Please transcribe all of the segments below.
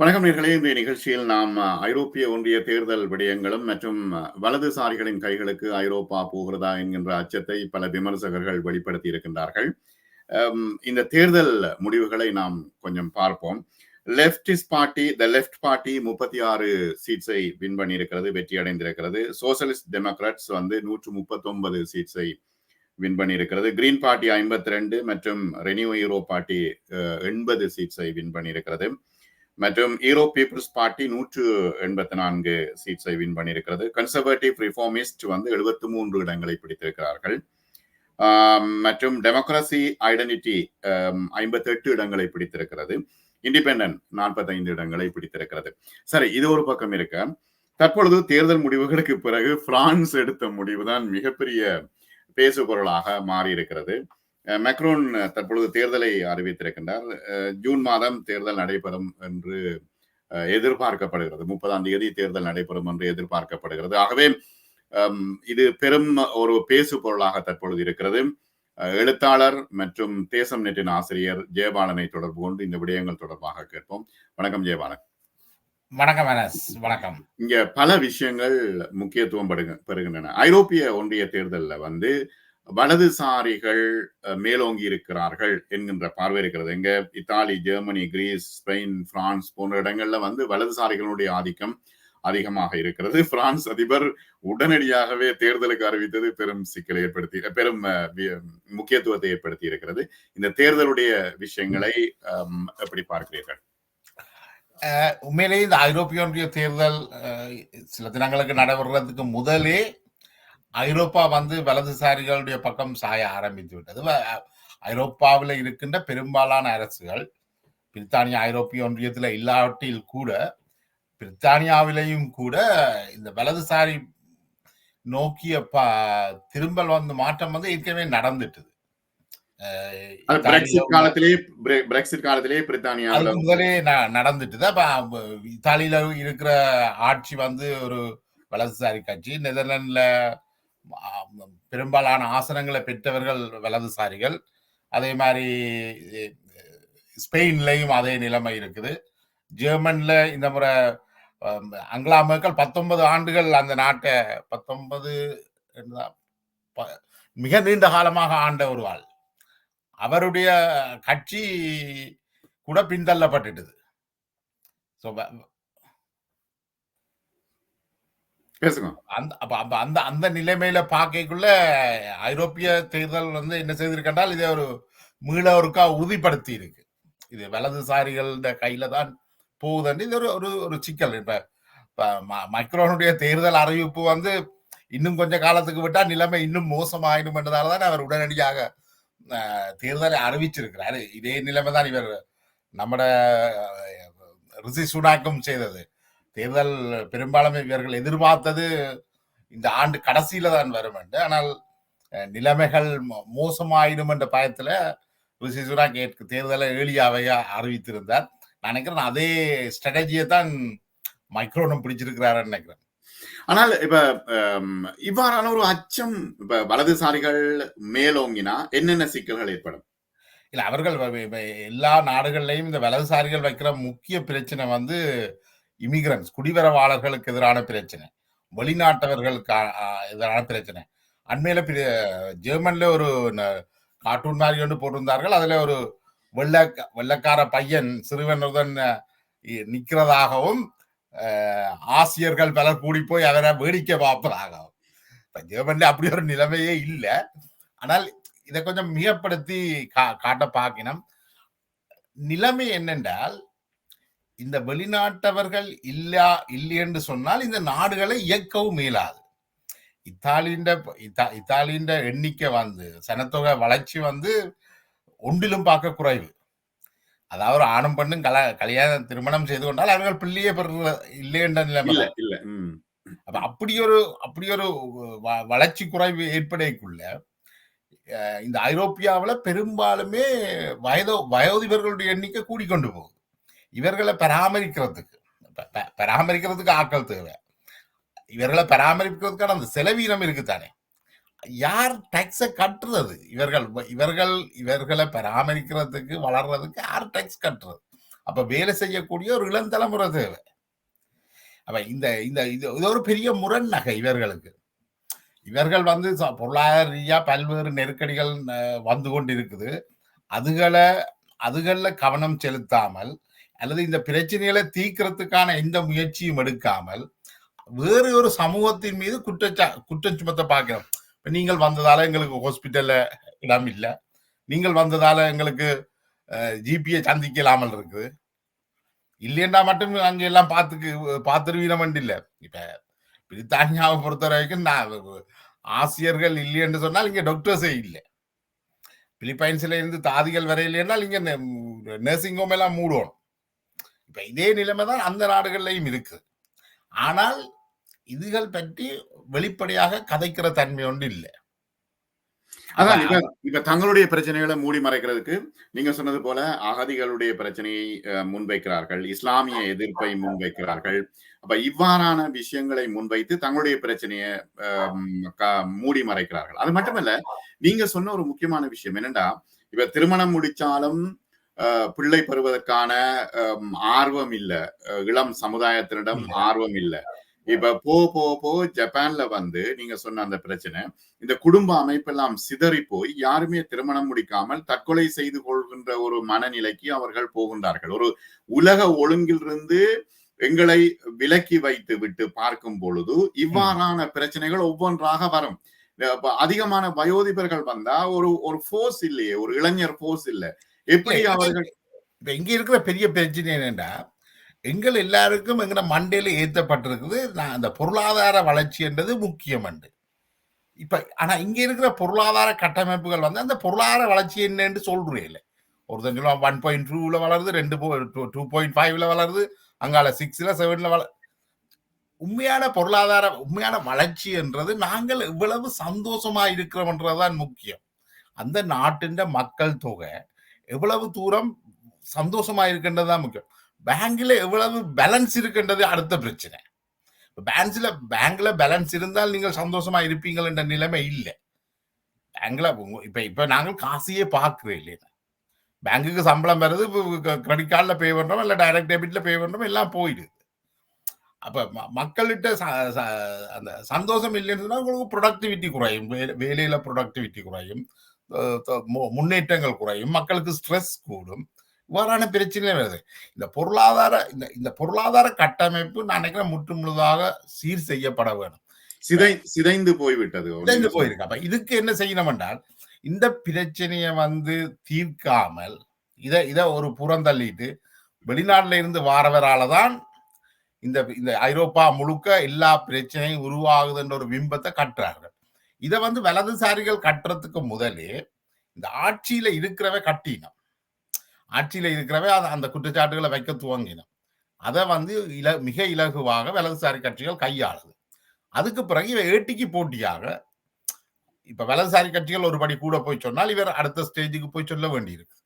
வணக்கம் நேர்களே. இந்த நிகழ்ச்சியில் நாம் ஐரோப்பிய ஒன்றிய தேர்தல் விடயங்களும் மற்றும் வலதுசாரிகளின் கைகளுக்கு ஐரோப்பா போகிறதா என்கின்ற அச்சத்தை பல விமர்சகர்கள் வெளிப்படுத்தி இருக்கின்றார்கள். இந்த தேர்தல் முடிவுகளை நாம் கொஞ்சம் பார்ப்போம். Leftist party the left party முப்பத்தி ஆறு சீட்ஸை வின் பண்ணியிருக்கிறது வெற்றி அடைந்திருக்கிறது சோசியலிஸ்ட் டெமோக்ராட்ஸ் வந்து நூற்று முப்பத்தி ஒன்பது சீட்ஸை வின் பண்ணியிருக்கிறது. கிரீன் பார்ட்டி ஐம்பத்தி ரெண்டு மற்றும் ரெனியூ ஈரோ பார்ட்டி எண்பது சீட்ஸை வின் பண்ணியிருக்கிறது. மற்றும் ஈரோ பீப்புள்ஸ் பார்ட்டி நூற்று எண்பத்தி நான்கு சீட்ஸை வின் பண்ணியிருக்கிறது. கன்சர்வேட்டிவ் ரிஃபார்மிஸ்ட் வந்து எழுபத்தி மூன்று இடங்களை பிடித்திருக்கிறார்கள். மற்றும் டெமோக்ரஸி ஐடென்டிட்டி ஐம்பத்தி எட்டு இடங்களை பிடித்திருக்கிறது. இண்டிபெண்டன்ட் நாற்பத்தைந்து இடங்களை பிடித்திருக்கிறது. சரி இது ஒரு பக்கம் இருக்க. தற்பொழுது தேர்தல் முடிவுகளுக்கு பிறகு பிரான்ஸ் எடுத்த முடிவுதான் மிகப்பெரிய பேசு பொருளாக மாறி இருக்கிறது மெக்ரோன் தற்பொழுது தேர்தலை அறிவித்திருக்கின்றார். ஜூன் மாதம் தேர்தல் நடைபெறும் என்று எதிர்பார்க்கப்படுகிறது. முப்பதாம் தேதி தேர்தல் நடைபெறும் என்று எதிர்பார்க்கப்படுகிறது. ஆகவே இது பெரும் ஒரு பேசு பொருளாக தற்பொழுது இருக்கிறது. எழுத்தாளர் மற்றும் தேசம் நெட்டின் ஆசிரியர் ஜெயபாலனை தொடர்பு கொண்டு இந்த விடயங்கள் தொடர்பாக கேட்போம். வணக்கம் ஜெயபாலன். வணக்கம் வணக்கம். இங்க பல விஷயங்கள் முக்கியத்துவம் பெறுகின்றன. ஐரோப்பிய ஒன்றிய தேர்தலில் வந்து வலதுசாரிகள் மேலோங்கி இருக்கிறார்கள் என்கின்ற பார்வை இருக்கிறது. எங்க Italy Germany Greece Spain France போன்ற இடங்கள்ல வந்து வலதுசாரிகளுடைய ஆதிக்கம் அதிகமாக இருக்கிறது. பிரான்ஸ் அதிபர் உடனடியாகவே தேர்தலுக்கு அறிவித்தது பெரும் சிக்கலை ஏற்படுத்தி பெரும் முக்கியத்துவத்தை ஏற்படுத்தி இருக்கிறது. இந்த தேர்தலுடைய விஷயங்களை எப்படி பார்க்கிறீர்கள்? உண்மையிலேயே இந்த ஐரோப்பிய ஒன்றிய தேர்தல் சில தினங்களுக்கு நடைபெறதுக்கு முதலே ஐரோப்பா வந்து வலதுசாரிகளுடைய பக்கம் சாய ஆரம்பித்து விட்டது. ஐரோப்பாவில் இருக்கின்ற பெரும்பாலான அரசுகள் பிரித்தானிய ஐரோப்பிய ஒன்றியத்தில் இல்லாவற்றில் கூட பிரித்தானியாவிலையும் கூட இந்த வலதுசாரி நோக்கிய திரும்பல் வந்து மாற்றம் வந்து ஏற்கனவே நடந்துட்டது. முதலே நடந்துட்டு அப்ப இத்தாலியில இருக்கிற ஆட்சி வந்து ஒரு வலதுசாரி கட்சி. நெதர்லாண்ட்ல பெரும்பாலான ஆசனங்களை பெற்றவர்கள் வலதுசாரிகள். அதே மாதிரி ஸ்பெயின்லையும் அதே நிலைமை இருக்குது. ஜெர்மனில் இந்த முறை அங்கலா மக்கள் பத்தொன்பது ஆண்டுகள் அந்த நாட்டை பத்தொன்பது மிக நீண்ட காலமாக ஆண்ட ஒரு வாழ் அவருடைய கட்சி கூட பின்தள்ளப்பட்டுட்டது. அந்த அந்த அந்த நிலைமையில பாக்கைக்குள்ள ஐரோப்பிய தேர்தல் வந்து என்ன செய்திருக்கின்றால் இதை ஒரு மீளவருக்கா உறுதிப்படுத்தி இருக்கு இது வலதுசாரிகள் கையில தான் போகுதுன்னு இது ஒரு ஒரு ஒரு சிக்கல். இப்ப மைக்ரோனுடைய தேர்தல் அறிவிப்பு வந்து இன்னும் கொஞ்ச காலத்துக்கு விட்டா நிலைமை இன்னும் மோசமாயிடும் என்றதால அவர் உடனடியாக தேர்தலை அறிவிச்சிருக்கிறாரு. இதே நிலைமை தான் இவர் நம்மட ரிஷி சுனாக்கும் செய்தது. தேர்தல் பெரும்பாலும் இவர்கள் எதிர்பார்த்தது இந்த ஆண்டு கடைசியில தான் வரும் என்று. ஆனால் நிலைமைகள் மோசமாயிடும் என்ற பயத்துல ரிஷி சுனாக் தேர்தலை ஏழியாவையா அறிவித்திருந்தார். நினைக்கிறேன் அதே ஸ்ட்ராட்டஜியை தான் மைக்ரோனும் பிடிச்சிருக்கிறாரு நினைக்கிறேன். ஆனால் இப்ப இவ்வாறான ஒரு அச்சம் இப்ப வலதுசாரிகள் மேலோங்கினா என்னென்ன சிக்கல்கள் ஏற்படும்? இல்ல அவர்கள் எல்லா நாடுகள்லையும் இந்த வலதுசாரிகள் வைக்கிற முக்கிய பிரச்சனை வந்து இமிகிரன்ஸ் குடிவரவாளர்களுக்கு எதிரான பிரச்சனை வெளிநாட்டவர்களுக்கு எதிரான பிரச்சனை. அண்மையில ஜெர்மன்ல ஒரு கார்ட்டூன் மாதிரி ஒன்று போட்டிருந்தார்கள். அதுல ஒரு வெள்ள வெள்ளக்கார பையன் சிறுவனுடன் நிற்கிறதாகவும் ஆசிரியர்கள் பலர் கூடி போய் அவரை வேடிக்கை பார்ப்பதாகவும். இப்போ ஜெர்மன்ல அப்படி ஒரு நிலைமையே இல்லை. ஆனால் இதை கொஞ்சம் மிகப்படுத்தி கா காட்ட பார்க்கணும் நிலைமை என்னென்றால் இந்த வெளிநாட்டவர்கள் இல்லா இல்லை என்று சொன்னால் இந்த நாடுகளை இயக்கவும் இயலாது. இத்தாலியின் இத்தாலியின் எண்ணிக்கை வந்து சனத்தொகை வளர்ச்சி வந்து ஒன்றிலும் பார்க்க குறைவு. அதாவது ஆணும் பெண்ணும் கல கல்யாண திருமணம் செய்து கொண்டால் அவர்கள் பிள்ளையே பெற இல்லை என்ற நிலைமை அப்ப அப்படி ஒரு அப்படி ஒரு வளர்ச்சி குறைவு ஏற்படக்குள்ள இந்த ஐரோப்பியாவில் பெரும்பாலுமே வயதோ வயோதிபர்களுடைய எண்ணிக்கை கூடிக்கொண்டு போகுது. இவர்களை பராமரிக்கிறதுக்கு பராமரிக்கிறதுக்கு ஆக்கள் தேவை. இவர்களை பராமரிக்கிறதுக்கான அந்த செலவீனம் இருக்குத்தானே யார் டேக்ஸை கட்டுறது? இவர்கள் இவர்கள் இவர்களை பராமரிக்கிறதுக்கு வளர்றதுக்கு யார் டேக்ஸ் கட்டுறது? அப்ப வேலை செய்யக்கூடிய ஒரு இளம் தலைமுறை தேவை. அப்ப இந்த இந்த இது இது ஒரு பெரிய முரண் நகை இவர்களுக்கு. இவர்கள் வந்து பொருளாதார ரீதியாக பல்வேறு நெருக்கடிகள் வந்து கொண்டு இருக்குது அதுகளை அதுகளில் கவனம் செலுத்தாமல் அல்லது இந்த பிரச்சனைகளை தீக்கிறதுக்கான எந்த முயற்சியும் எடுக்காமல் வேறு ஒரு சமூகத்தின் மீது குற்றச்சா குற்றம் சுமத்த பார்க்கிறோம். இப்போ நீங்கள் வந்ததால எங்களுக்கு ஹாஸ்பிட்டல்ல இடம் இல்லை. நீங்கள் வந்ததால எங்களுக்கு ஜிபியை சந்திக்கலாமல் இருக்குது. இல்லையண்டா மட்டும் அங்கே எல்லாம் பார்த்துக்கு பார்த்துருவீனம் இல்லை இப்போ பிரித்தானியாவை பொறுத்த வரைக்கும் நான் ஆசிரியர்கள் இல்லைன்னு சொன்னால் இங்கே டாக்டர்ஸே இல்லை. பிலிப்பைன்ஸில் இருந்து தாதிகள் வரையிலேனால் இங்கே நர்சிங் ஹோம் எல்லாம் மூடுவோம். இப்ப இதே நிலைமை தான் அந்த நாடுகள்லையும் இருக்கு. ஆனால் இதுகள் பற்றி வெளிப்படையாக கதைக்கிற தன்மை ஒன்று இல்லை. அதான் இப்ப இப்ப தங்களுடைய பிரச்சனைகளை மூடி மறைக்கிறதுக்கு நீங்க சொன்னது போல அகதிகளுடைய பிரச்சனையை முன்வைக்கிறார்கள். இஸ்லாமிய எதிர்ப்பை முன்வைக்கிறார்கள். அப்ப இவ்வாறான விஷயங்களை முன்வைத்து தங்களுடைய பிரச்சனையை மூடி மறைக்கிறார்கள். அது மட்டுமல்ல நீங்க சொன்ன ஒரு முக்கியமான விஷயம் என்னன்னா இப்ப திருமணம் முடிச்சாலும் பிள்ளை பெறுவதற்கான ஆர்வம் இல்ல. இளம் சமுதாயத்தினிடம். ஆர்வம் இல்ல. இப்ப போ போ போ ஜப்பான்ல வந்து நீங்க சொன்ன அந்த பிரச்சனை இந்த குடும்ப அமைப்பெல்லாம் சிதறி போய் யாருமே திருமணம் முடிக்காமல் தற்கொலை செய்து கொள்கின்ற ஒரு மனநிலைக்கு அவர்கள் போகின்றார்கள். ஒரு உலக ஒழுங்கிலிருந்து எங்களை விலக்கி வைத்து விட்டு பார்க்கும் பொழுது இவ்வாறான பிரச்சனைகள் ஒவ்வொன்றாக வரும். அதிகமான வயோதிபர்கள் வந்தா ஒரு ஒரு ஃபோர்ஸ் இல்லையே ஒரு இளைஞர் ஃபோர்ஸ் இல்ல. எப்படி அவர்கள் இப்ப இங்க இருக்கிற பெரிய பிரச்சனை என்னன்னா எங்கள் எல்லாருக்கும் எங்கட மண்டையில ஏத்தப்பட்டிருக்குது. நான் அந்த பொருளாதார வளர்ச்சி என்றது முக்கியம் என்று இப்ப ஆனா இங்க இருக்கிற பொருளாதார கட்டமைப்புகள் வந்து அந்த பொருளாதார வளர்ச்சி என்னன்னு சொல்றே இல்லை. ஒருத்தன் சொல்லுவான் ஒன் பாயிண்ட் டூல வளருது ரெண்டு டூ பாயிண்ட் ஃபைவ்ல வளருது அங்கால சிக்ஸ்ல செவன்ல வள உண்மையான பொருளாதார உண்மையான வளர்ச்சி என்றது நாங்கள் இவ்வளவு சந்தோஷமா இருக்கிறோம்ன்றதுதான் முக்கியம். அந்த நாட்டின் மக்கள் தொகை எவ்வளவு தூரம் சந்தோஷமா இருக்கின்றதுதான் முக்கியம். பேங்க்ல எவ்வளவு பேலன்ஸ் இருக்கின்றது அடுத்த பிரச்சனை. பேங்க்ல பேங்க்ல பேலன்ஸ் இருந்தால் நீங்கள் சந்தோஷமா இருப்பீங்கள் என்ற நிலைமை இல்லை. பேங்க்ல இப்ப இப்ப நாங்கள் காசையே பார்க்கிறோம் இல்லையா? பேங்குக்கு சம்பளம் வருது கிரெடிட் கார்டில் பே பண்ணுறோம் இல்லை டைரக்ட் டெபிட்டில் பே பண்ணுறோம் எல்லாம் போயிடுது. அப்போ ம- மக்கள்கிட்ட ச- அந்த சந்தோஷம் இல்லைன்னு சொன்னால் உங்களுக்கு ப்ரொடக்டிவிட்டி குறையும். வேலையில் ப்ரொடக்டிவிட்டி குறையும். முன்னேற்றங்கள் குறையும் மக்களுக்கு ஸ்ட்ரெஸ் கூடும். இவ்வாறான பிரச்சனை வருது. இந்த பொருளாதார இந்த இந்த பொருளாதார கட்டமைப்பு நான் நினைக்கிறேன் முற்று முழுதாக சீர் செய்யப்பட வேணும். சிதை சிதைந்து போய்விட்டது. இழந்து போயிருக்கு. அப்ப இதுக்கு என்ன செய்யணும் என்றால் இந்த பிரச்சனையை வந்து தீர்க்காமல் இதை இதை ஒரு புறந்தள்ளிட்டு வெளிநாட்டுல இருந்து வாரவரால தான் இந்த இந்த ஐரோப்பா முழுக்க எல்லா பிரச்சனையும் உருவாகுதுன்ற ஒரு பிம்பத்தை கட்டுறார்கள். இதை வந்து வலதுசாரிகள் கட்டுறதுக்கு முதலே இந்த ஆட்சியில இருக்கிறவ கட்டினோம் ஆட்சியில இருக்கிறவ அந்த- அந்த குற்றச்சாட்டுகளை வைக்க துவங்கினோம் அதை வந்து இல மிக இலகுவாக வலதுசாரி கட்சிகள் கையாளுது. அதுக்கு பிறகு இவ ஏட்டிக்கு போட்டியாக இப்ப வலதுசாரி கட்சிகள் ஒரு படி கூட போய் சொன்னால் இவர் அடுத்த ஸ்டேஜுக்கு போய் சொல்ல வேண்டியிருக்கு.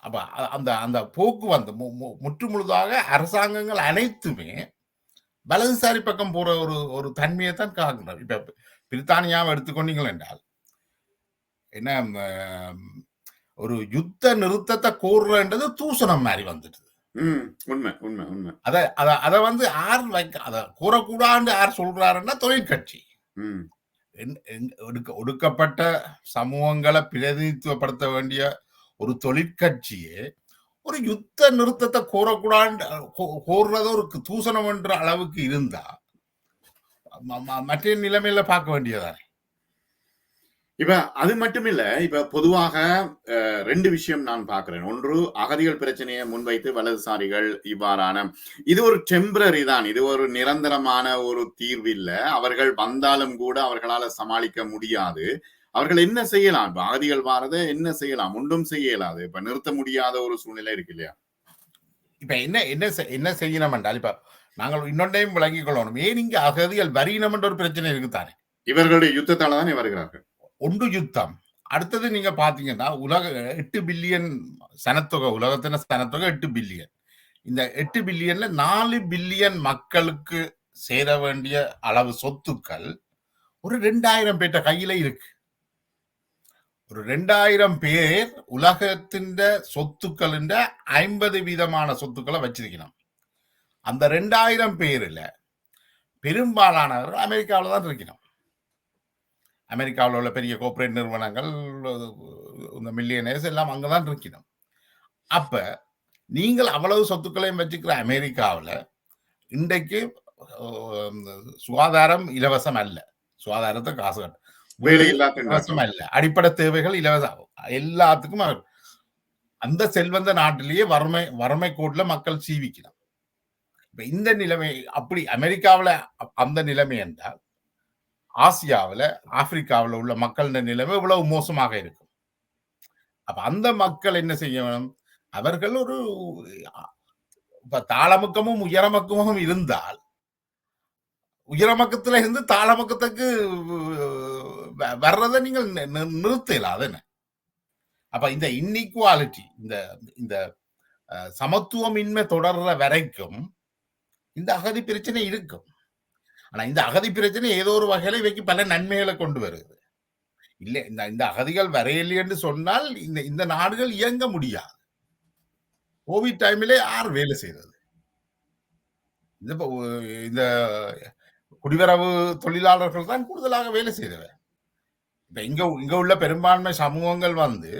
அப்ப அந்த அந்த போக்கு வந்து மு- மு- முற்று முழுதாக அரசாங்கங்கள் அனைத்துமே வலதுசாரி பக்கம் போற ஒரு ஒரு தன்மையை தான் காக்கணும். இப்ப பிரித்தானியாவை எடுத்துக்கொண்டீங்கள் என்றால் என்ன ஒரு யுத்த நிறுத்தத்தை கோர்றன்றது தூசணம் மாதிரி வந்துடுது. உம் உண்மை உண்மை உண்மை. அத அத அத வந்து யார் வைக்க அத கூறக்கூடாதுன்னு யார் சொல்றாருன்னா தொழிற்கட்சி ஒடுக்க ஒடுக்கப்பட்ட சமூகங்களை பிரதிநிதித்துவப்படுத்த வேண்டிய ஒரு தொழிற்கட்சியே ஒரு யுத்த நிறுத்தத்தை கோரக்கூடாது கோ- கோர்றது ஒரு தூசணம் என்ற அளவுக்கு இருந்தா மற்ற நிலைமையில பார்க்க வேண்டியதானே இப்ப அது மட்டும் இல்ல இப்ப பொதுவாக ரெண்டு விஷயம் நான் பார்க்கிறேன். ஒன்று அகதிகள் பிரச்சனையை முன்வைத்து வலதுசாரிகள் இவ்வாறான இது ஒரு டெம்பரரி தான். இது ஒரு நிரந்தரமான ஒரு தீர்வு இல்ல. அவர்கள் வந்தாலும் கூட அவர்களால சமாளிக்க முடியாது. அவர்கள் என்ன செய்யலாம்? இப்ப அகதிகள் வாரத என்ன செய்யலாம்? ஒன்றும் செய்ய இயலாது. இப்ப நிறுத்த முடியாத ஒரு சூழ்நிலை இருக்கு இல்லையா? இப்ப என்ன என்ன என்ன செய்யணும் என்றால் இப்ப நாங்கள் இன்னொன்றையும் விளங்கிக் கொள்ளணும். ஏன் இங்க அகதிகள் வரியினம் என்ற ஒரு பிரச்சனை இருக்குதானே இவர்களுடைய யுத்தத்தால தானே வருகிறார்கள். ஒன்று யுத்தம். அடுத்தது நீங்க பாத்தீங்கன்னா உலக எட்டு பில்லியன் சனத்தொகை உலகத்தின சனத்தொகை எட்டு பில்லியன் இந்த எட்டு பில்லியன்ல நாலு பில்லியன் மக்களுக்கு சேர வேண்டிய அளவு சொத்துக்கள் ஒரு ரெண்டாயிரம் பேர்ட்ட கையில இருக்கு. ஒரு ரெண்டாயிரம் பேர் உலகத்தின் சொத்துக்களின் ஐம்பது வீதமான சொத்துக்களை வச்சிருக்கணும். அந்த ரெண்டாயிரம் பேர்ல பெரும்பாலானவர்கள் அமெரிக்காவில் தான் இருக்கணும் அமெரிக்காவில் உள்ள பெரிய கோஆபரேட் நிறுவனங்கள் இந்த மில்லியனர்ஸ் எல்லாம் அங்கதான் இருக்கணும் அப்ப நீங்கள் அவ்வளவு சொத்துக்களையும் வச்சுக்கிற அமெரிக்காவில் இன்றைக்கு சுகாதாரம் இலவசம் அல்ல. சுகாதாரத்தை காசு கட்ட வேலையில்லா திண்டாட்டம் இலவசம் அல்ல. அடிப்படை தேவைகள் இலவசம். எல்லாத்துக்கும் அந்த செல்வந்த நாட்டிலேயே வறுமை வறுமை கோட்ல மக்கள் சீவிக்கணும். இப்போ இந்த நிலைமை அப்படி அமெரிக்காவில் அந்த நிலைமை என்றால் ஆசியாவில் ஆப்பிரிக்காவில் உள்ள மக்கள் நிலைமை இவ்வளவு மோசமாக இருக்கும். அப்போ அந்த மக்கள் என்ன செய்யணும்? அவர்கள் ஒரு இப்போ தாளமுக்கமும் உயரமக்கமும் இருந்தால் உயரமக்கத்துல இருந்து தாளமக்கத்துக்கு வர்றதை நீங்கள் நிறுத்தலாம் அது என்ன? அப்ப இந்த இன்இக்வாலிட்டி இந்த இந்த சமத்துவமின்மை தொடர்ற வரைக்கும் இந்த அகதி பிரச்சனை இருக்கும். ஆனா இந்த அகதி பிரச்சனை ஏதோ ஒரு வகையில இவைக்கு பல நன்மைகளை கொண்டு வருது. இல்லை இந்த இந்த அகதிகள் வரையில்லை என்று சொன்னால் இந்த இந்த நாடுகள் இயங்க முடியாது. கோவிட் டைமிலே யார் வேலை செய்தது? இந்த இந்த குடிவரவு தொழிலாளர்கள் தான் கூடுதலாக வேலை செய்தவர். இப்ப இங்க இங்க உள்ள பெரும்பான்மை சமூகங்கள் வந்து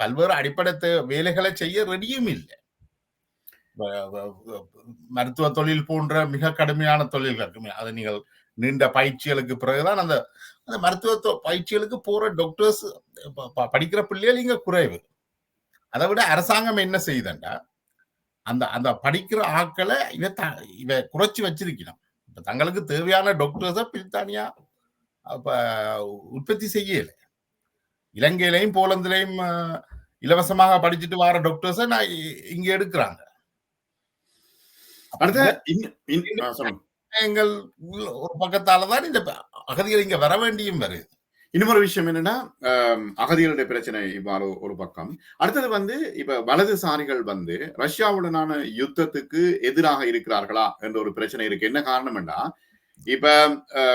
பல்வேறு அடிப்படை வேலைகளை செய்ய ரெடியும் இல்லை. மருத்துவ தொழில் போன்ற மிக கடுமையான தொழில்கள் இருக்குமே. அதை நீங்கள் நீண்ட பயிற்சிகளுக்கு பிறகுதான் அந்த அந்த மருத்துவ தொ- பயிற்சிகளுக்கு போற டாக்டர்ஸ் படிக்கிற பிள்ளைகள் இங்க குறைவு. அதை விட அரசாங்கம் என்ன செய்யுதுண்டா? அந்த அந்த படிக்கிற ஆட்களை இவ த- இவ குறைச்சி வச்சிருக்கணும். இப்ப தங்களுக்கு தேவையான டாக்டர்ஸை பிரித்தானியா அப்ப உற்பத்தி செய்யலை. இலங்கையிலையும் போலந்திலையும் இலவசமாக படிச்சுட்டு வர டாக்டர்ஸை நான் இ- இங்க எடுக்கிறாங்க. அடுத்த ஒரு பக்கத்தால தான் இந்த அகதிகள் இங்க வர வேண்டியும் வருது. இன்னொரு விஷயம் என்னன்னா அகதிகளுடைய பிரச்சனை இவ்வாறு ஒரு பக்கம். அடுத்தது வந்து இப்ப வலதுசாரிகள் வந்து ரஷ்யாவுடனான யுத்தத்துக்கு எதிராக இருக்கிறார்களா என்ற ஒரு பிரச்சனை இருக்கு. என்ன காரணம்னா இப்ப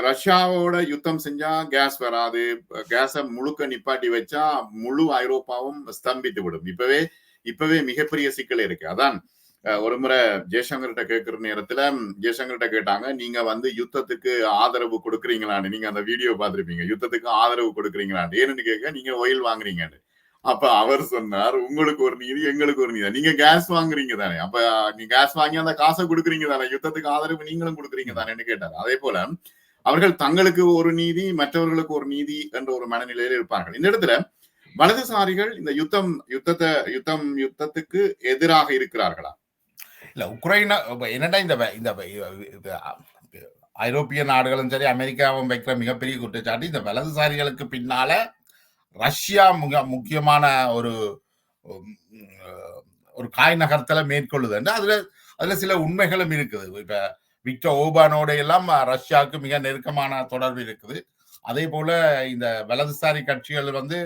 ரஷ்யாவோட யுத்தம் செஞ்சா கேஸ் வராது. கேஸ முழுக்க நிப்பாட்டி வச்சா முழு ஐரோப்பாவும் ஸ்தம்பித்து விடும். இப்பவே இப்பவே மிகப்பெரிய சிக்கல் இருக்கு. அதான் ஒரு முறை ஜெய்சங்கர்கிட்ட கேட்கிற நேரத்துல ஜெய்சங்கர்கிட்ட கேட்டாங்க நீங்க வந்து யுத்தத்துக்கு ஆதரவு கொடுக்குறீங்களான்னு நீங்க அந்த வீடியோ பார்த்திருப்பீங்க. யுத்தத்துக்கு ஆதரவு கொடுக்குறீங்களான்னு ஏன்னு கேட்க நீங்க ஒயில் வாங்குறீங்கன்னு அப்ப அவர் சொன்னார் உங்களுக்கு ஒரு நீதி எங்களுக்கு ஒரு நீதி. நீங்க கேஸ் வாங்குறீங்க தானே. அப்ப நீங்க கேஸ் வாங்கி அந்த காசை கொடுக்குறீங்க தானே. யுத்தத்துக்கு ஆதரவு நீங்களும் கொடுக்குறீங்க தானேன்னு கேட்டார். அதே போல அவர்கள் தங்களுக்கு ஒரு நீதி மற்றவர்களுக்கு ஒரு நீதி என்ற ஒரு மனநிலையில் இருப்பார்கள். இந்த இடத்துல வலதுசாரிகள் இந்த யுத்தம் யுத்தத்தை யுத்தம் யுத்தத்துக்கு எதிராக இருக்கிறார்களா? இல்ல உக்ரைனா என்னடா இந்த வ- இந்த ஐரோப்பிய நாடுகளும் சரி அமெரிக்காவும் வைக்கிற மிகப்பெரிய குற்றச்சாட்டு இந்த வலதுசாரிகளுக்கு பின்னால ரஷ்யா மிக முக்கியமான ஒரு ஒரு காய் நகர்த்தலை மேற்கொள்ளுதுன்னு அதுல அதுல சில உண்மைகளும் இருக்குது. இப்ப விக்டர் ஓபானோட எல்லாம் ரஷ்யாவுக்கு மிக நெருக்கமான தொடர்பு இருக்குது. அதே போல இந்த வலதுசாரி கட்சிகள் வந்து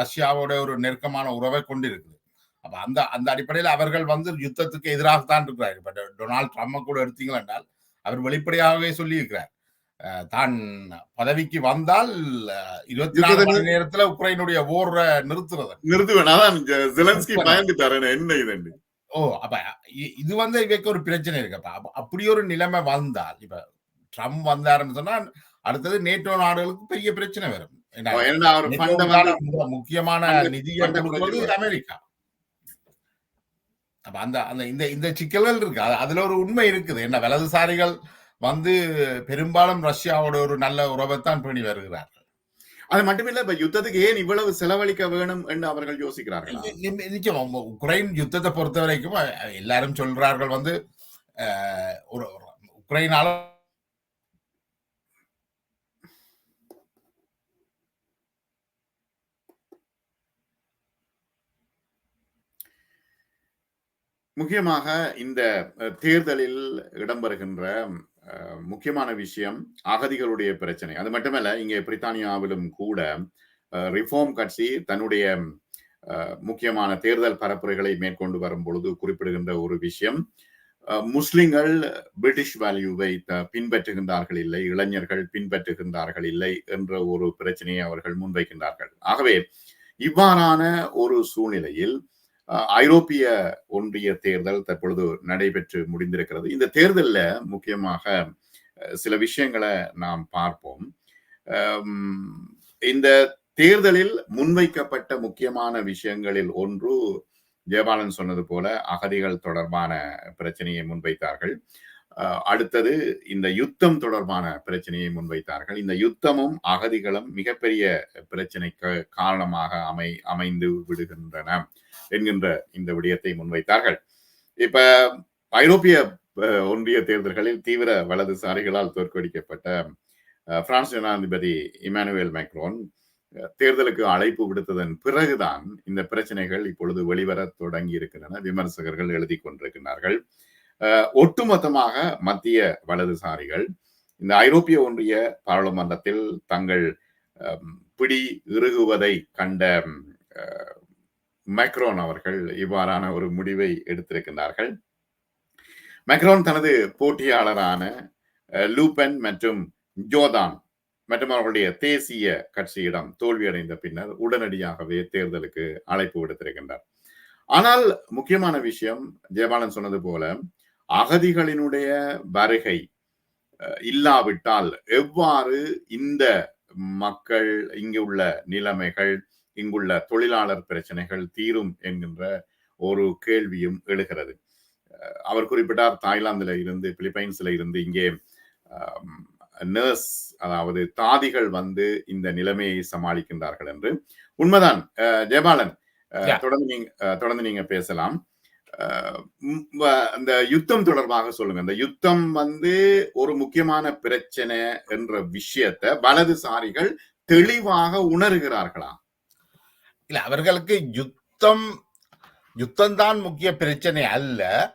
ரஷ்யாவோட ஒரு நெருக்கமான உறவை கொண்டிருக்குது. அப்ப அந்த அந்த அடிப்படையில் அவர்கள் வந்து யுத்தத்துக்கு எதிராக தான் இருக்கிறார். இப்ப டொனால்ட் ட்ரம்ப் கூட எடுத்தீங்கள் என்றால் அவர் வெளிப்படையாகவே சொல்லியிருக்கிறார். தான் பதவிக்கு வந்தால் இருபத்தி நாலு மணி நேரத்துல உக்ரைனுடைய போரை நிறுத்துறது. நிறுத்துவேன். அதான் ஜெலன்ஸ்கி பயந்துட்டாரு. என்ன இதுன்னு. ஓ அப்ப இது வந்து இவைக்கு ஒரு பிரச்சனை இருக்கு. அப்ப அப்ப அப்படி ஒரு நிலைமை வந்தால் இப்ப ட்ரம்ப் வந்தாருன்னு சொன்னா அடுத்தது நேட்டோ நாடுகளுக்கு பெரிய பிரச்சனை வரும். முக்கியமான நிதியை குறைச்சிருவாரு. அமெரிக்கா. அப்ப அந்த அந்த இந்த இந்த சிக்கல்கள் இருக்கு. அதுல ஒரு உண்மை இருக்குது. என்ன வலதுசாரிகள் வந்து பெரும்பாலும் ரஷ்யாவோட ஒரு நல்ல உறவைத்தான் பேணி வருகிறார்கள். அது மட்டுமில்ல இப்ப யுத்தத்துக்கு ஏன் இவ்வளவு செலவழிக்க வேணும் என்று அவர்கள் யோசிக்கிறார்கள்? உக்ரைன் யுத்தத்தை பொறுத்த வரைக்கும் எல்லாரும் சொல்றார்கள் வந்து ஒரு உக்ரைனால முக்கியமாக இந்த தேர்தலில் இடம்பெறுகின்ற முக்கியமான விஷயம் அகதிகளுடைய பிரச்சனை. அது மட்டுமல்ல இங்கே பிரித்தானியாவிலும் கூட ரிஃபார்ம் கட்சி தன்னுடைய முக்கியமான தேர்தல் பரப்புரைகளை மேற்கொண்டு வரும் பொழுது குறிப்பிடுகின்ற ஒரு விஷயம் முஸ்லிம்கள் பிரிட்டிஷ் வேல்யூவை த- பின்பற்றுகின்றார்கள் இல்லை இளைஞர்கள் பின்பற்றுகின்றார்கள் இல்லை என்ற ஒரு பிரச்சனையை அவர்கள் முன்வைக்கின்றார்கள். ஆகவே இவ்வாறான ஒரு சூழ்நிலையில் ஐரோப்பிய ஒன்றிய தேர்தல் தற்பொழுது நடைபெற்று முடிந்திருக்கிறது. இந்த தேர்தலில் முக்கியமாக சில விஷயங்களை நாம் பார்ப்போம். இந்த தேர்தலில் முன்வைக்கப்பட்ட முக்கியமான விஷயங்களில் ஒன்று ஜெயபாலன் சொன்னது போல அகதிகள் தொடர்பான பிரச்சனையை முன்வைத்தார்கள். அடுத்தது இந்த யுத்தம் தொடர்பான பிரச்சனையை முன்வைத்தார்கள். இந்த யுத்தமும் அகதிகளும் மிகப்பெரிய பிரச்சனைக்கு காரணமாக அமை அமைந்து விடுகின்றன. என்கின்ற இந்த விடயத்தை முன்வைத்தார்கள். இப்ப ஐரோப்பிய ஒன்றிய தேர்தல்களில் தீவிர வலதுசாரிகளால் தோற்கடிக்கப்பட்ட பிரான்ஸ் ஜனாதிபதி இமானுவேல் மேக்ரோன் தேர்தலுக்கு அழைப்பு விடுத்ததன் பிறகுதான் இந்த பிரச்சனைகள் இப்பொழுது வெளிவர தொடங்கி இருக்கின்றன விமர்சகர்கள் எழுதி கொண்டிருக்கிறார்கள் ஒட்டுமொத்தமாக மத்திய வலதுசாரிகள் இந்த ஐரோப்பிய ஒன்றிய பாராளுமன்றத்தில் தங்கள் பிடி இறுகுவதை கண்ட மேக்ரோன் அவர்கள் இவ்வாறான ஒரு முடிவை எடுத்திருக்கின்றார்கள். மேக்ரோன் தனது போட்டியாளரான அஹ், லூபென் மற்றும் ஜோதான் மற்றும் அவர்களுடைய தேசிய கட்சியிடம் தோல்வியடைந்த பின்னர் உடனடியாகவே தேர்தலுக்கு அழைப்பு விடுத்திருக்கின்றார். ஆனால் முக்கியமான விஷயம் ஜெயபாலன் சொன்னது போல அகதிகளினுடைய வருகை அஹ், இல்லாவிட்டால் எவ்வாறு இந்த மக்கள் இங்கு உள்ள நிலைமைகள் இங்குள்ள தொழிலாளர் பிரச்சனைகள் தீரும் என்கின்ற ஒரு கேள்வியும் எழுகிறது. அவர் குறிப்பிட்டார் தாய்லாந்துல இருந்து பிலிப்பைன்ஸ்ல இருந்து இங்கே நர்ஸ் அதாவது தாதிகள் வந்து இந்த நிலைமையை சமாளிக்கின்றார்கள் என்று. உண்மைதான். ஜெயபாலன். தொடர்ந்து நீங்க தொடர்ந்து நீங்க பேசலாம். அந்த யுத்தம் தொடர்பாக சொல்லுங்க. இந்த யுத்தம் வந்து ஒரு முக்கியமான பிரச்சனை என்ற விஷயத்தை வலதுசாரிகள் தெளிவாக உணர்கிறார்களா? இல்ல அவர்களுக்கு யுத்தம் யுத்தம்தான் முக்கிய பிரச்சனை அல்ல.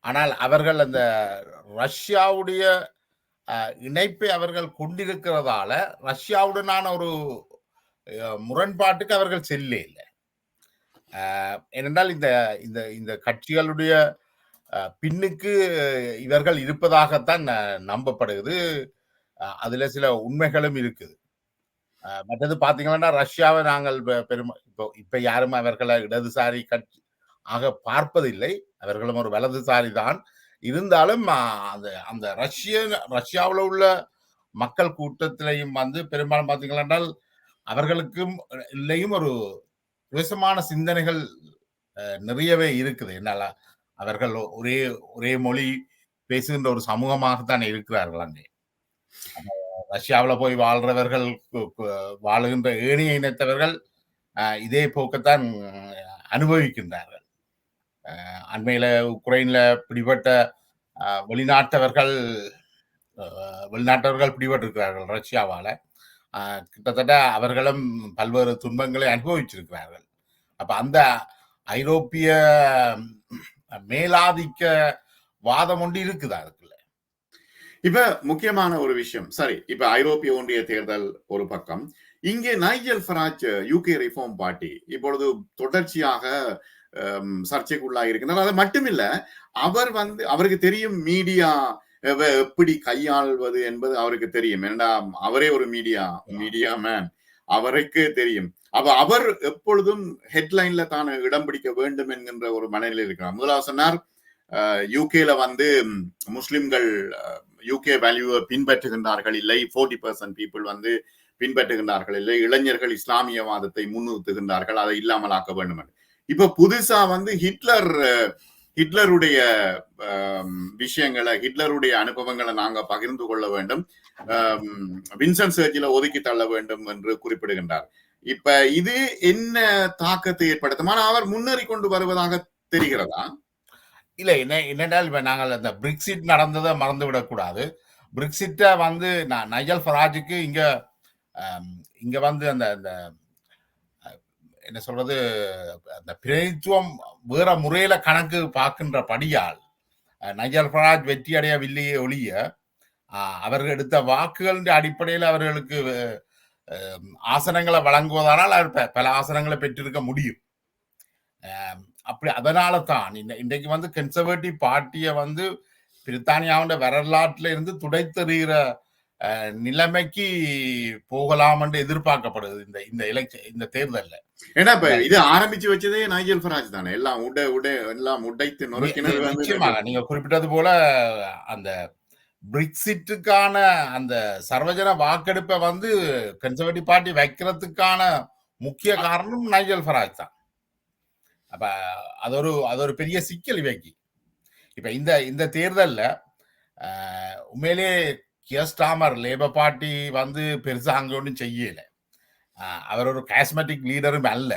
ஆனால் அவர்கள் அந்த ரஷ்யாவுடைய இணைப்பை அவர்கள் கொண்டிருக்கிறதால ரஷ்யாவுடனான ஒரு முரண்பாட்டுக்கு அவர்கள் செல்ல இல்லை. ஏனென்றால் இந்த இந்த இந்த கட்சிகளுடைய பின்னுக்கு இவர்கள் இருப்பதாகத்தான் ந- நம்பப்படுகிறது. அதில் அதுல சில உண்மைகளும் இருக்குது. மற்றது பாத்தீங்கன்னா ரஷ்யாவை நாங்கள் பெரும் இப்போ இப்ப யாரும் அவர்களை இடதுசாரி கட்சி ஆக பார்ப்பதில்லை. அவர்களும் ஒரு வலதுசாரி தான். இருந்தாலும் அந்த அந்த ரஷ்ய ரஷ்யாவில் உள்ள மக்கள் கூட்டத்திலையும் வந்து பெரும்பாலும் பார்த்தீங்கன்னா அவர்களுக்கும் இல்லையும் ஒரு விசமான சிந்தனைகள் அஹ், நிறையவே இருக்குது. என்னால அவர்கள் ஒரே ஒரே மொழி பேசுகின்ற ஒரு சமூகமாகத்தான் இருக்கிறார்கள் அங்கே. ரஷ்யாவில் போய் வாழ்றவர்கள் வாழுகின்ற ஏனைய இனத்தவர்கள் இதே போக்கத்தான் அனுபவிக்கின்றார்கள். அண்மையில் உக்ரைனில் பிடிபட்ட வெளிநாட்டவர்கள் வெளிநாட்டவர்கள் பிடிபட்டிருக்கிறார்கள் ரஷ்யாவால். கிட்டத்தட்ட அவர்களும் பல்வேறு துன்பங்களை அனுபவிச்சிருக்கிறார்கள். அப்போ அந்த ஐரோப்பிய மேலாதிக்க வாதம் ஒன்று இருக்குது இப்ப முக்கியமான ஒரு விஷயம். சரி இப்ப ஐரோப்பிய ஒன்றிய தேர்தல் ஒரு பக்கம். இங்கே Nigel Farage UK Reform party இப்பொழுது தொடர்ச்சியாக சர்ச்சைக்குள்ளாக இருக்கின்றார் அது மட்டுமில்ல அவர் வந்து அவருக்கு தெரியும் மீடியா எப்படி கையாள்வது என்பது அவருக்கு தெரியும். ஏன்னா அவரே ஒரு மீடியா மீடியா மேன். அவருக்கு தெரியும். அப்ப அவர் எப்பொழுதும் ஹெட்லைன்ல தான் இடம் பிடிக்க வேண்டும் என்கின்ற ஒரு மனநிலையில் இருக்கிறார். முதலாவது சொன்னார் யூகேல வந்து முஸ்லிம்கள் யூகே வேல்யூவை பின்பற்றுகின்றார்கள் இல்லை. ஃபோர்ட்டி பர்சன்ட் பீப்புள் வந்து பின்பற்றுகின்றார்கள் இல்லை. இளைஞர்கள் இஸ்லாமியவாதத்தை முன்னிறுத்துகின்றார்கள். அதை இல்லாமலாக்க வேண்டும் என்று. இப்ப புதுசா வந்து ஹிட்லர் ஹிட்லருடைய விஷயங்களை ஹிட்லருடைய அனுபவங்களை நாங்க பகிர்ந்து கொள்ள வேண்டும். வின்சன் வின்சென்ட் ஒதுக்கி தள்ள வேண்டும் என்று குறிப்பிடுகின்றார். இப்ப இது என்ன தாக்கத்தை ஏற்படுத்தும்? ஆனால் அவர் முன்னேறி கொண்டு வருவதாக தெரிகிறதா? இல்லை என்ன என்னென்றால் இப்போ நாங்கள் அந்த பிரிக்சிட் நடந்ததை மறந்து விடக்கூடாது பிரிக்சிட்டை வந்து நான் நைஜல் ஃபராஜுக்கு இங்கே இங்கே வந்து அந்த அந்த என்ன சொல்றது அந்த பிரதித்துவம் வேற முறையில கணக்கு பார்க்கின்ற படியால் அஹ், நைஜல் ஃபராஜ் வெற்றி அடையவில்லையே ஒழிய அவர்கள் எடுத்த வாக்குகளின் அடிப்படையில் அவர்களுக்கு ஆசனங்களை வழங்குவதானால் அவர் பல ஆசனங்களை பெற்றிருக்க முடியும். அப்படி அதனால தான் இந்த இன்றைக்கு வந்து கன்சர்வேட்டிவ் பார்ட்டியை வந்து பிரித்தானியாவோட வரலாற்றுல இருந்து துடைத்தெறிகிற நிலைமைக்கு போகலாம் என்று எதிர்பார்க்கப்படுது இந்த இந்த எலெக்ஷன் இந்த தேர்தல்ல. ஏன்னா இப்ப இது ஆரம்பிச்சு வச்சதே நைஜல் ஃபராஜ் தானே. எல்லாம் உடை உடை எல்லாம் உடைத்து நொறுக்கினது நிச்சயமாக. நீங்க குறிப்பிட்டது போல அந்த பிரிக்சிட்டுக்கான அந்த சர்வஜன வாக்கெடுப்பை வந்து கன்சர்வேட்டிவ் பார்ட்டி வைக்கிறதுக்கான முக்கிய காரணம் நைஜல் ஃபராஜ் தான். அப்ப அதொரு அது ஒரு பெரிய சிக்கல் இவைக்கு. இப்ப இந்த இந்த தேர்தலில் உண்மையிலே உண்மையிலேயே கியஸ்டாமர் லேபர் பார்ட்டி வந்து பெருசாக அங்கே ஒன்றும் செய்யலை. அவர் ஒரு காஸ்மெட்டிக் லீடரும் அல்ல.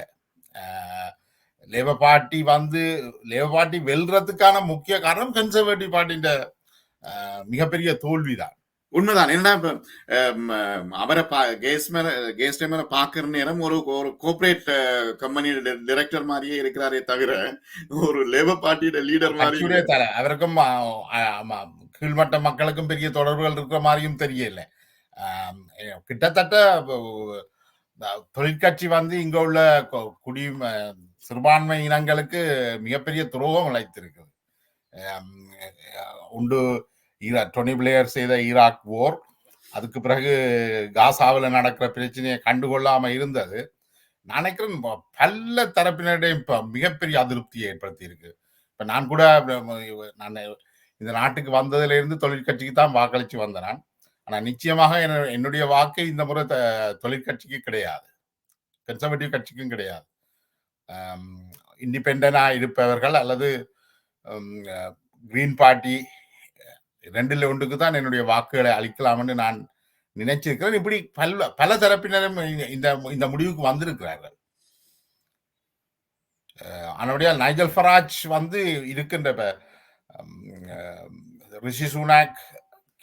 லேபர் பார்ட்டி வந்து லேபர் பார்ட்டி வெல்றதுக்கான முக்கிய காரணம் கன்சர்வேட்டிவ் பார்ட்டியின் மிகப்பெரிய தோல்விதான். உண்மைதான். என்னடா இப்ப அவரை பா- கேஸ்மேர கேஸ்டமரை பாக்குற நேரம் ஒரு ஒரு கோஆபரேட் கம்பெனி டைரக்டர் மாதிரியே இருக்கிறாரே தவிர ஒரு லேபர் பார்ட்டியோட லீடர் மாதிரி அவருக்கும் கீழ்மட்ட மக்களுக்கும் பெரிய தொடர்புகள் இருக்கிற மாதிரியும் தெரியல. கிட்டத்தட்ட தொழிற்கட்சி வந்து இங்க உள்ள குடி சிறுபான்மை இனங்களுக்கு மிகப்பெரிய துரோகம் இழைத்திருக்குது உண்டு ஈரா- டொனி பிளேயர் செய்த ஈராக் போர் அதுக்கு பிறகு காசாவில் நடக்கிற பிரச்சனையை கண்டுகொள்ளாமல் இருந்தது. நான் நினைக்கிறேன் பல்ல தரப்பினரிடையும் இப்போ மிகப்பெரிய அதிருப்தியை ஏற்படுத்தி இருக்கு நான் கூட நான் இந்த நாட்டுக்கு வந்ததுலேருந்து தொழிற்கட்சிக்கு தான் வாக்களித்து வந்தேன் ஆனால் நிச்சயமாக என்ன- என்னுடைய வாக்கு இந்த முறை த- தொழிற்கட்சிக்கு கிடையாது. கன்சர்வேட்டிவ் கட்சிக்கும் கிடையாது. இண்டிபெண்டனாக இருப்பவர்கள் அல்லது கிரீன் பார்ட்டி ரெண்டுல ஒன்றுக்கு தான் என்னுடைய வாக்குகளை அளிக்கலாம்னு நான் நினைச்சிருக்கிறேன். இப்படி பல பல தரப்பினரும் இந்த- இந்த இந்த முடிவுக்கு வந்திருக்கிறார்கள். ஆனபடியால் நைஜல் ஃபராஜ் வந்து இருக்கின்ற ரிஷி சுனாக்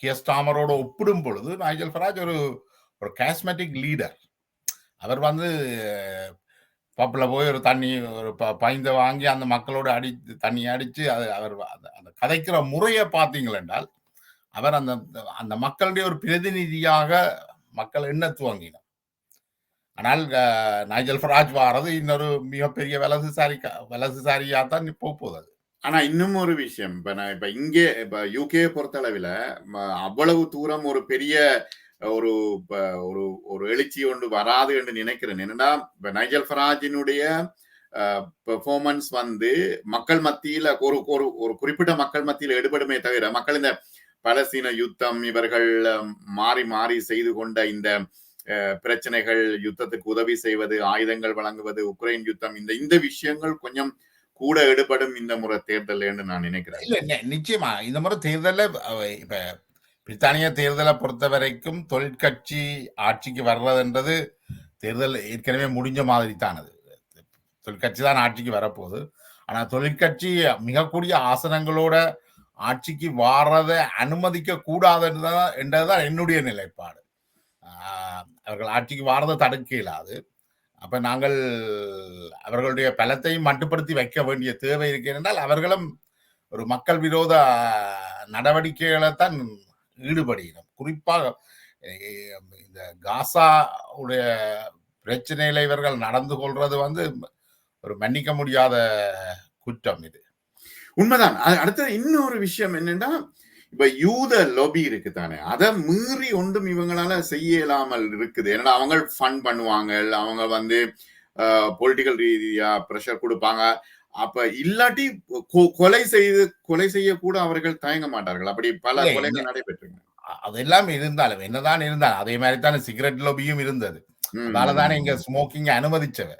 கியஸ்டாமரோட ஒப்பிடும் பொழுது நைஜல் ஃபராஜ் ஒரு ஒரு காஸ்மெட்டிக் லீடர் அவர் வந்து பப்பில் போய் ஒரு தண்ணி ஒரு ப பைந்த வாங்கி அந்த மக்களோட அடி தண்ணி அடித்து அது அவர் அந்த கதைக்கிற முறையை பார்த்தீங்களென்றால் அவர் அந்த அந்த மக்களுடைய ஒரு பிரதிநிதியாக மக்கள் எண்ண துவங்கினார் ஆனால் நைஜல் ஃபராஜ் வாரது இன்னொரு மிகப்பெரிய வலதுசாரி வலதுசாரியாக தான் இப்போ போகுது அது. ஆனா இன்னும் ஒரு விஷயம் இப்ப நான் இப்ப இங்கே இப்ப யூகே பொறுத்தளவில் அவ்வளவு தூரம் ஒரு பெரிய ஒரு ஒரு ஒரு எழுச்சி ஒன்று வராது என்று நினைக்கிறேன். என்னன்னா நைஜல் ஃபராஜினுடைய பெர்ஃபார்மன்ஸ் வந்து மக்கள் மத்தியில ஒரு ஒரு ஒரு குறிப்பிட்ட மக்கள் மத்தியில் எடுபடுமே தவிர மக்கள் இந்த பலஸ்தீன யுத்தம் இவர்கள் மாறி மாறி செய்து கொண்ட இந்த பிரச்சனைகள் யுத்தத்துக்கு உதவி செய்வது ஆயுதங்கள் வழங்குவது உக்ரைன் யுத்தம் இந்த இந்த விஷயங்கள் கொஞ்சம் கூட எடுபடும் இந்த முறை தேர்தல் என்று நான் நினைக்கிறேன். இல்ல நிச்சயமா. இந்த முறை தேர்தல்ல இப்ப பிரித்தானிய தேர்தலை பொறுத்த வரைக்கும் தொழிற்கட்சி ஆட்சிக்கு வர்றதுன்றது தேர்தல் ஏற்கனவே முடிஞ்ச மாதிரி தான் அது. தொழிற்கட்சி தான் ஆட்சிக்கு வரப்போகுது. ஆனால் தொழிற்கட்சி மிகக்கூடிய ஆசனங்களோட ஆட்சிக்கு வாரதை அனுமதிக்க கூடாதுன்றதான் என்றதுதான் என்னுடைய நிலைப்பாடு. அவர்கள் ஆட்சிக்கு வாரதை தடுக்க இயலாது. அப்போ நாங்கள் அவர்களுடைய பலத்தையும் மட்டுப்படுத்தி வைக்க வேண்டிய தேவை இருக்கு அவர்களும் ஒரு மக்கள் விரோத நடவடிக்கைகளை தான் ஈடுபடுகிறோம் குறிப்பாக இந்த காசா உடைய பிரச்சனையில இவர்கள் நடந்து கொள்றது வந்து ஒரு மன்னிக்க முடியாத குற்றம் இது. உண்மைதான். அடுத்தது இன்னொரு விஷயம் என்னன்னா இப்ப யூத லொபி இருக்கு தானே அதை மீறி ஒன்றும் இவங்களால செய்ய இல்லாமல் இருக்குது. ஏன்னா அவங்க ஃபண்ட் பண்ணுவாங்க. அவங்க வந்து பொலிட்டிக்கல் ரீதியா ப்ரெஷர் கொடுப்பாங்க. அப்ப இல்லாட்டி கொலை செய்து கொலை செய்ய கூட அவர்கள் தயங்க மாட்டார்கள். அப்படி பல கொலைகள் நடைபெற்றுங்க. அ- அதெல்லாம் இருந்தாலும் என்னதான் இருந்தாலும் அதே மாதிரி தானே சிகரெட் லோபியும் இருந்தது அதனால தானே இங்க ஸ்மோக்கிங் அனுமதிச்சவ.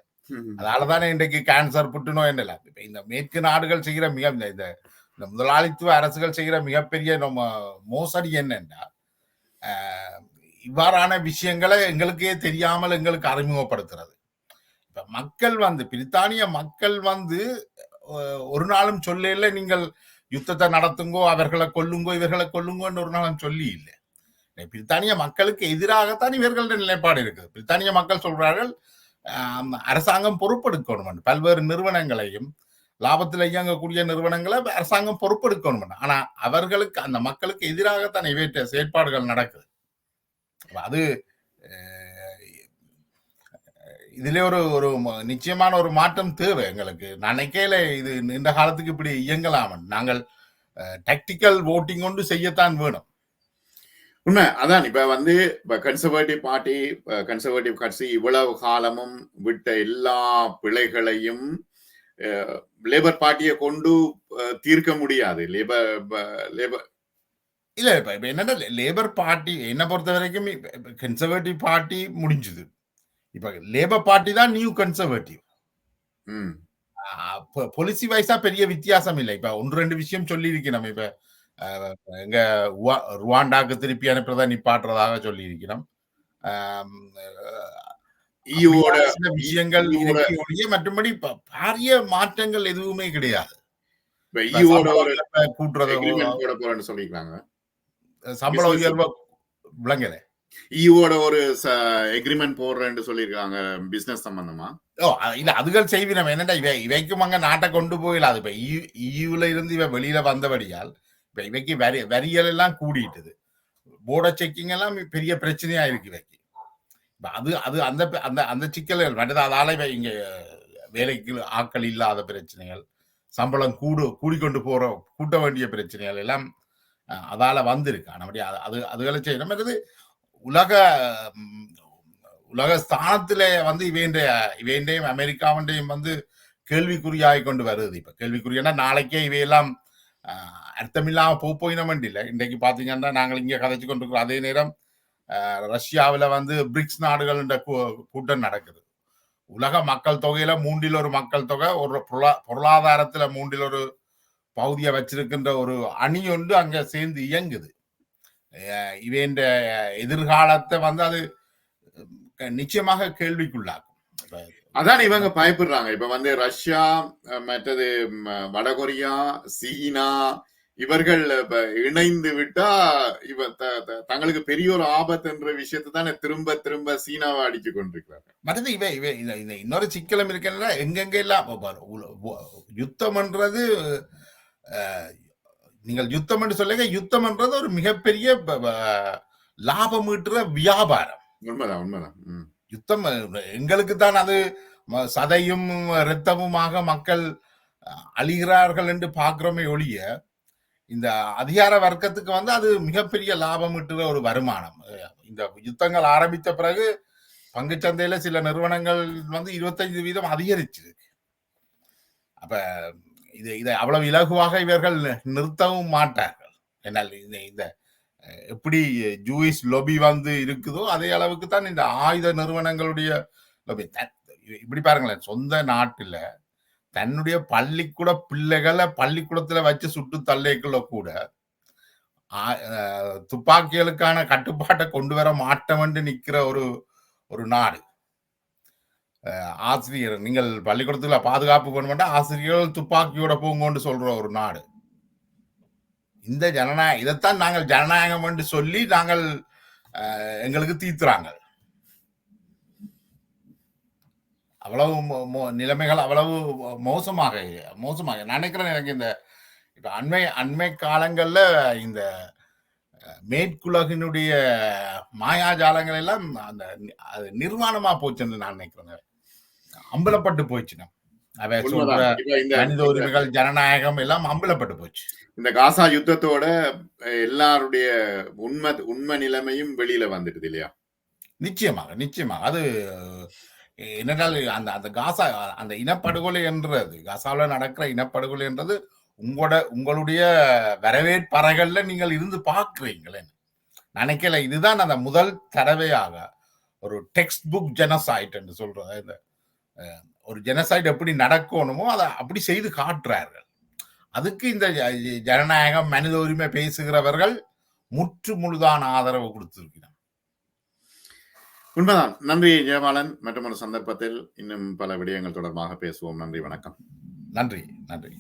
அதனால தானே இன்றைக்கு கேன்சர் புற்றுநோய் என்ன இப்ப இந்த மேற்கு நாடுகள் செய்கிற மிக இந்த முதலாளித்துவ அரசுகள் செய்கிற மிகப்பெரிய நம்ம மோசடி என்னன்னா இவ்வாறான விஷயங்களை எங்களுக்கே தெரியாமல் எங்களுக்கு அறிமுகப்படுத்துறது. மக்கள் வந்து பிரித்தானிய மக்கள் வந்து ஒரு நாளும் சொல்லல நீங்கள் யுத்தத்தை நடத்துங்கோ அவர்களை கொல்லுங்கோ இவர்களை கொல்லுங்கோன்னு ஒரு நாளும் சொல்லி இல்லை. பிரித்தானிய மக்களுக்கு எதிராகத்தான் இவர்களுடைய நிலைப்பாடு இருக்குது. பிரித்தானிய மக்கள் சொல்றார்கள் அரசாங்கம் பொறுப்பெடுக்கணும் பல்வேறு நிறுவனங்களையும் லாபத்தில் இயங்கக்கூடிய நிறுவனங்களை அரசாங்கம் பொறுப்பெடுக்கணும் ஆனா அவர்களுக்கு அந்த மக்களுக்கு எதிராகத்தான் இவற்றை செயற்பாடுகள் நடக்குது. அது இதுல ஒரு ஒரு நிச்சயமான ஒரு மாற்றம் தேவை எங்களுக்கு. நினைக்கையில இது இந்த காலத்துக்கு இப்படி இயங்கலாம் நாங்கள் டாக்டிக்கல் ஓட்டிங் கொண்டு செய்யத்தான் வேணும். உண்மை அதான் இப்ப வந்து இப்ப கன்சர்வேட்டிவ் பார்ட்டி கன்சர்வேட்டிவ் கட்சி இவ்வளவு காலமும் விட்ட எல்லா பிழைகளையும் லேபர் பார்ட்டியை கொண்டு தீர்க்க முடியாது. லேபர் லேபர் இல்ல இப்ப இப்ப என்னன்னா லேபர் பார்ட்டி என்ன பொறுத்த வரைக்கும் கன்சர்வேட்டிவ் பார்ட்டி முடிஞ்சுது. இப்ப லேபர் பார்ட்டி தான் நியூ கன்சர்வேட்டிவ் பொலிசி வைஸா பெரிய வித்தியாசம் இல்லை. இப்ப ஒன்று ரெண்டு விஷயம் சொல்லி இருக்கணும் இப்ப எங்க ருவா- ருவாண்டாக்கு திருப்பி அனுப்புறதா நிப்பாட்டுறதாக சொல்லி இருக்கணும் ஈவோட சில விஷயங்கள் ஒழிய மற்றபடி பாரிய மாற்றங்கள் எதுவுமே கிடையாது. கூட்டுறதோ சொல்லிக்கிறாங்க சம்பள உயர்வு விளங்கல ஈவோட ஒரு எக்ரிமெண்ட் போடுறேன்னு சொல்லியிருக்காங்க பிசினஸ் சம்பந்தமா? ஓ இல்ல அதுகள் செய்வினம் என்னடா இவ இவைக்கும் அங்க நாட்டை கொண்டு போயிடாது இப்ப இயூல இருந்து இவ வெளியில வந்தபடியால் இப்ப இவைக்கு வரி வரியல் எல்லாம் கூடிட்டுது. போர்டர் செக்கிங் எல்லாம் பெரிய பிரச்சனையா இருக்கு இவைக்கு. இப்ப அது அது அந்த அந்த அந்த சிக்கல்கள் மற்றது அதால இவ இங்க வேலைக்கு ஆட்கள் இல்லாத பிரச்சனைகள் சம்பளம் கூடு கூடிக்கொண்டு போற கூட்ட வேண்டிய பிரச்சனைகள் எல்லாம் அஹ், அதால வந்திருக்கு. ஆனபடி அது அது அதுகளை செய்யணும். மற்றது உலக உலக ஸ்தானத்திலே வந்து இவையின்றைய இவையின்றையும் அமெரிக்காவின்றையும் வந்து கேள்விக்குறியாகி கொண்டு வருது. இப்போ கேள்விக்குறியன்னா நாளைக்கே இவையெல்லாம் அர்த்தமில்லாமல் போ போயினமெண்ட் இல்லை இன்றைக்கு பார்த்தீங்கன்னா நாங்கள் இங்கே கதைச்சு கொண்டிருக்கிறோம். அதே நேரம் ரஷ்யாவில் வந்து பிரிக்ஸ் நாடுகள் என்ற கூ- கூட்டம் நடக்குது. உலக மக்கள் தொகையில மூன்றில் ஒரு மக்கள் தொகை ஒரு பொருளா- பொருளாதாரத்துல மூன்றில் ஒரு பகுதியை வச்சிருக்கின்ற ஒரு அணி ஒன்று அங்க சேர்ந்து இயங்குது. இவேண்ட எதிர்காலத்தை வந்து அது நிச்சயமாக கேள்விக்குள்ளாக்கும். இப்ப அதான் இவங்க பயப்படுறாங்க. இப்ப வந்து ரஷ்யா மற்றது வடகொரியா சீனா இவர்கள் இப்ப இணைந்து விட்டா இவ தங்களுக்கு பெரிய ஒரு ஆபத்து என்ற விஷயத்தை தானே திரும்ப திரும்ப சீனாவை அடிச்சு கொண்டிருக்கிறாங்க மற்றது இவை இவை இந்த இன்னொரு சிக்கலம் இருக்குன்னா எங்கெங்க எல்லாம் யுத்தம்ன்றது நீங்கள் யுத்தம் என்று சொல்லுங்க. யுத்தம்ன்றது ஒரு மிகப்பெரிய லாபம் ஈட்டுற வியாபாரம். உண்மைதான் உண்மைதான். யுத்தம் எங்களுக்கு தான் அது சதையும் இரத்தமுமாக மக்கள் அழிகிறார்கள் என்று பார்க்கிறோமே ஒழிய இந்த அதிகார வர்க்கத்துக்கு வந்து அது மிகப்பெரிய லாபம் ஈட்டுற ஒரு வருமானம். இந்த யுத்தங்கள் ஆரம்பித்த பிறகு பங்குச்சந்தையில சில நிறுவனங்கள் வந்து இருபத்தைந்து வீதம் அதிகரிச்சிருக்கு. அப்ப இது இதை அவ்வளவு இலகுவாக இவர்கள் நிறுத்தவும் மாட்டார்கள். என்னால் இந்த இந்த எப்படி ஜூயிஸ் லொபி வந்து இருக்குதோ அதே அளவுக்கு தான் இந்த ஆயுத நிறுவனங்களுடைய லொபி த- இப்படி பாருங்களேன் சொந்த நாட்டுல தன்னுடைய பள்ளிக்கூட பிள்ளைகளை பள்ளிக்கூடத்துல வச்சு சுட்டு தள்ளைக்குள்ள கூட ஆ- துப்பாக்கிகளுக்கான கட்டுப்பாட்டை கொண்டு வர மாட்டோம்னு நிற்கிற ஒரு ஒரு நாடு. ஆசிரியர் நீங்கள் பள்ளிக்கூடத்துல பாதுகாப்பு பண்ண ஆசிரியர்கள் துப்பாக்கியோட போங்கன்னு சொல்ற ஒரு நாடு. இந்த ஜனநாயகம் இதைத்தான் நாங்கள் ஜனநாயகம் என்று சொல்லி நாங்கள் எங்களுக்கு தீத்துறாங்க. அவ்வளவு மோ- மோ- நிலைமைகள் அவ்வளவு மோசமாக மோசமாக. நான் நினைக்கிறேன் எனக்கு இந்த இப்ப அண்மை அண்மை காலங்கள்ல இந்த மேற்குலகினுடைய மாயாஜாலங்கள் எல்லாம் அந்த அது நிர்வாணமா போச்சுன்னு நான் நினைக்கிறேன். அம்பலப்பட்டு இந்த மனித உரிமைகள் ஜனநாயகம் எல்லாம் அம்பலப்பட்டு போச்சு இந்த காசா யுத்தத்தோட எல்லாருடைய உண்மை உண்மை நிலைமையும் வெளியில வந்துடுது இல்லையா? நிச்சயமாக நிச்சயமாக. அது அஹ், என்னென்றால் அந்த அந்த காசா அந்த இனப்படுகொலை என்றது காசாவில் நடக்கிற இனப்படுகொலை என்றது உங்களோட உங்களுடைய வரவேற்பறைகள்ல நீங்கள் இருந்து பார்க்குறீங்களே. நினைக்கல இதுதான் அந்த முதல் தடவையாக ஒரு டெக்ஸ்ட் புக் ஜெனசைட் என்று சொல்றது இந்த ஒரு ஜெனசைட் எப்படி நடக்கணுமோ அதை அப்படி செய்து காட்டுறார்கள். அதுக்கு இந்த ஜனநாயகம் மனித உரிமை பேசுகிறவர்கள் முற்று முழுதான ஆதரவு கொடுத்திருக்கிறார். உண்மைதான். நன்றி ஜெயபாலன் மற்றும் ஒரு சந்தர்ப்பத்தில் இன்னும் பல விடயங்கள் தொடர்பாக பேசுவோம். நன்றி வணக்கம். நன்றி நன்றி.